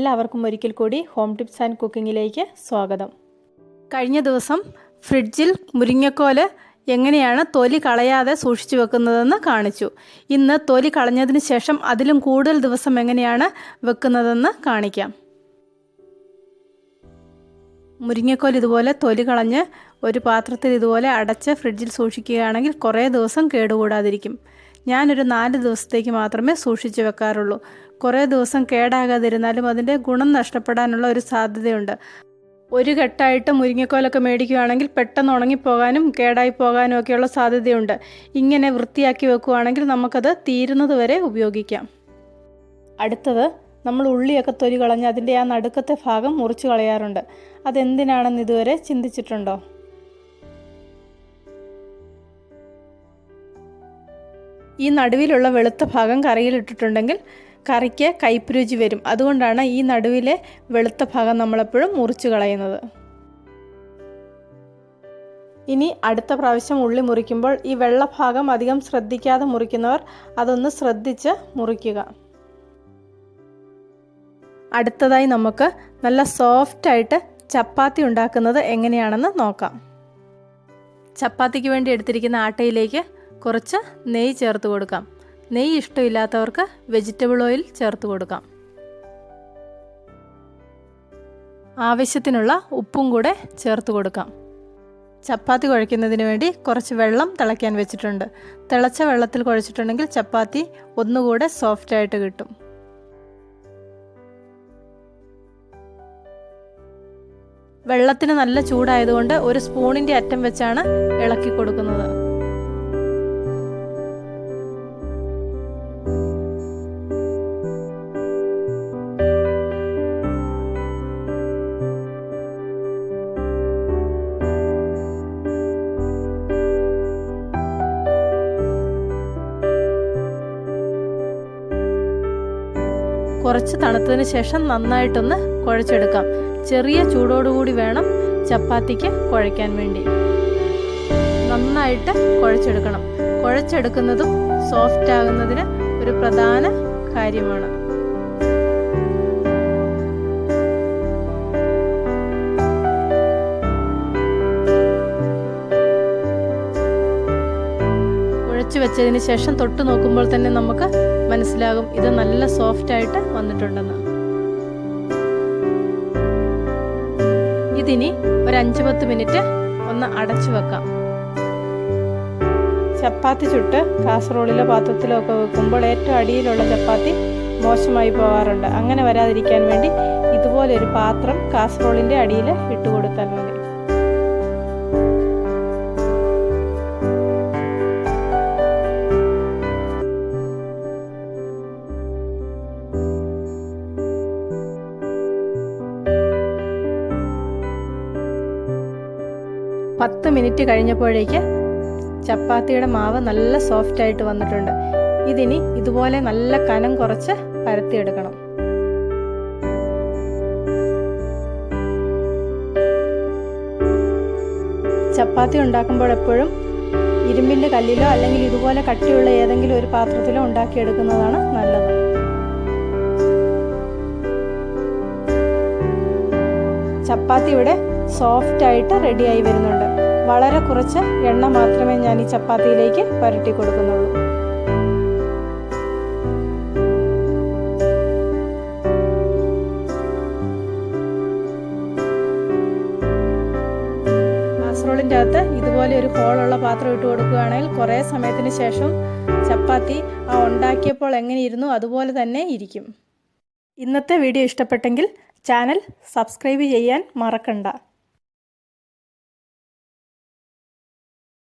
എല്ലാവർക്കും ഒരിക്കൽ കൂടി ഹോം ടിപ്സ് ആൻഡ് കുക്കിങ്ങിലേക്ക് സ്വാഗതം. കഴിഞ്ഞ ദിവസം ഫ്രിഡ്ജിൽ മുരിങ്ങക്കോൽ എങ്ങനെയാണ് തൊലി കളയാതെ സൂക്ഷിച്ചു വെക്കുന്നതെന്ന് കാണിച്ചു. ഇന്ന് തൊലി കളഞ്ഞതിന് ശേഷം അതിലും കൂടുതൽ ദിവസം എങ്ങനെയാണ് വെക്കുന്നതെന്ന് കാണിക്കാം. മുരിങ്ങക്കോൽ ഇതുപോലെ തൊലി കളഞ്ഞ് ഒരു പാത്രത്തിൽ ഇതുപോലെ അടച്ച് ഫ്രിഡ്ജിൽ സൂക്ഷിക്കുകയാണെങ്കിൽ കുറേ ദിവസം കേടുകൂടാതിരിക്കും. ഞാനൊരു നാല് ദിവസത്തേക്ക് മാത്രമേ സൂക്ഷിച്ചു വെക്കാറുള്ളൂ. കുറേ ദിവസം കേടാകാതിരുന്നാലും അതിന്റെ ഗുണം നഷ്ടപ്പെടാനുള്ള ഒരു സാധ്യതയുണ്ട്. ഒരു കെട്ടായിട്ട് മുരിങ്ങക്കോലൊക്കെ മേടിക്കുകയാണെങ്കിൽ പെട്ടെന്ന് ഉണങ്ങിപ്പോകാനും കേടായി പോകാനും ഒക്കെയുള്ള സാധ്യതയുണ്ട്. ഇങ്ങനെ വൃത്തിയാക്കി വെക്കുകയാണെങ്കിൽ നമുക്കത് തീരുന്നത് വരെ ഉപയോഗിക്കാം. അടുത്തത് നമ്മൾ ഉള്ളിയൊക്കെ തൊലി കളഞ്ഞ് അതിന്റെ ആ നടുക്കത്തെ ഭാഗം മുറിച്ച് കളയാറുണ്ട്. അതെന്തിനാണെന്ന് ഇതുവരെ ചിന്തിച്ചിട്ടുണ്ടോ? ഈ നടുവിലുള്ള വെളുത്ത ഭാഗം കറിയിലിട്ടിട്ടുണ്ടെങ്കിൽ കറിക്ക് കയ്പ്പ് വരും. അതുകൊണ്ടാണ് ഈ നടുവിലെ വെളുത്ത ഭാഗം നമ്മളെപ്പോഴും മുറിച്ച് കളയുന്നത്. ഇനി അടുത്ത പ്രാവശ്യം ഉള്ളി മുറിക്കുമ്പോൾ ഈ വെള്ള ഭാഗം അധികം ശ്രദ്ധിക്കാതെ മുറിക്കുന്നവർ അതൊന്ന് ശ്രദ്ധിച്ച് മുറിക്കുക. അടുത്തതായി നമുക്ക് നല്ല സോഫ്റ്റായിട്ട് ചപ്പാത്തി ഉണ്ടാക്കുന്നത് എങ്ങനെയാണെന്ന് നോക്കാം. ചപ്പാത്തിക്ക് വേണ്ടി എടുത്തിരിക്കുന്ന ആട്ടയിലേക്ക് കുറച്ച് നെയ്യ് ചേർത്ത് കൊടുക്കാം. നെയ്യ് ഇഷ്ടമില്ലാത്തവർക്ക് വെജിറ്റബിൾ ഓയിൽ ചേർത്ത് കൊടുക്കാം. ആവശ്യത്തിനുള്ള ഉപ്പും കൂടെ ചേർത്ത് കൊടുക്കാം. ചപ്പാത്തി കുഴയ്ക്കുന്നതിന് വേണ്ടി കുറച്ച് വെള്ളം തിളയ്ക്കാൻ വെച്ചിട്ടുണ്ട്. തിളച്ച വെള്ളത്തിൽ കുഴച്ചിട്ടുണ്ടെങ്കിൽ ചപ്പാത്തി ഒന്നുകൂടെ സോഫ്റ്റായിട്ട് കിട്ടും. വെള്ളത്തിന് നല്ല ചൂടായതുകൊണ്ട് ഒരു സ്പൂണിന്റെ അറ്റം വെച്ചാണ് ഇളക്കി കൊടുക്കുന്നത്. കുറച്ച് തണുത്തതിന് ശേഷം നന്നായിട്ടൊന്ന് കുഴച്ചെടുക്കാം. ചെറിയ ചൂടോടുകൂടി വേണം ചപ്പാത്തിക്ക് കുഴയ്ക്കാൻ വേണ്ടി. നന്നായിട്ട് കുഴച്ചെടുക്കണം. കുഴച്ചെടുക്കുന്നതും സോഫ്റ്റ് ആകുന്നതിന് ഒരു പ്രധാന കാര്യമാണ്. കുഴച്ച് വെച്ചതിന് ശേഷം തൊട്ട് നോക്കുമ്പോൾ തന്നെ നമുക്ക് മനസ്സിലാകും ഇത് നല്ല സോഫ്റ്റ് ആയിട്ട് വന്നിട്ടുണ്ടെന്ന്. ഇതിനി ഒരു അഞ്ച് പത്ത് മിനിറ്റ് ഒന്ന് അടച്ചു വെക്കാം. ചപ്പാത്തി ചുട്ട് കാസറോളിലോ പാത്രത്തിലോ ഒക്കെ വെക്കുമ്പോൾ ഏറ്റവും അടിയിലുള്ള ചപ്പാത്തി മോശമായി പോകാറുണ്ട് അങ്ങനെ വരാതിരിക്കാൻ വേണ്ടി ഇതുപോലെ ഒരു പാത്രം കാസറോളിന്റെ അടിയിൽ ഇട്ട് കൊടുത്താൽ പത്ത് മിനിറ്റ് കഴിഞ്ഞപ്പോഴേക്ക് ചപ്പാത്തിയുടെ മാവ് നല്ല സോഫ്റ്റ് ആയിട്ട് വന്നിട്ടുണ്ട്. ഇതിനി ഇതുപോലെ നല്ല കനം കുറച്ച് പരത്തിയെടുക്കണം. ചപ്പാത്തി ഉണ്ടാക്കുമ്പോൾ എപ്പോഴും ഇരുമ്പിന്റെ കല്ലിലോ അല്ലെങ്കിൽ ഇതുപോലെ കട്ടിയുള്ള ഏതെങ്കിലും ഒരു പാത്രത്തിലോ ഉണ്ടാക്കിയെടുക്കുന്നതാണ് നല്ലത്. ചപ്പാത്തി ഇവിടെ സോഫ്റ്റ് ആയിട്ട് റെഡിയായി വരുന്നുണ്ട്. വളരെ കുറച്ച് എണ്ണ മാത്രമേ ഞാൻ ഈ ചപ്പാത്തിയിലേക്ക് പുരട്ടി കൊടുക്കുന്നുള്ളൂ. കാസറോളിന്റെ അകത്ത് ഇതുപോലെ ഒരു ഹോളുള്ള പാത്രം ഇട്ട് കൊടുക്കുകയാണെങ്കിൽ കുറേ സമയത്തിന് ശേഷം ചപ്പാത്തി ആ ഉണ്ടാക്കിയപ്പോൾ എങ്ങനെ ഇരുന്നു അതുപോലെ തന്നെ ഇരിക്കും. ഇന്നത്തെ വീഡിയോ ഇഷ്ടപ്പെട്ടെങ്കിൽ ചാനൽ സബ്സ്ക്രൈബ് ചെയ്യാൻ മറക്കണ്ട.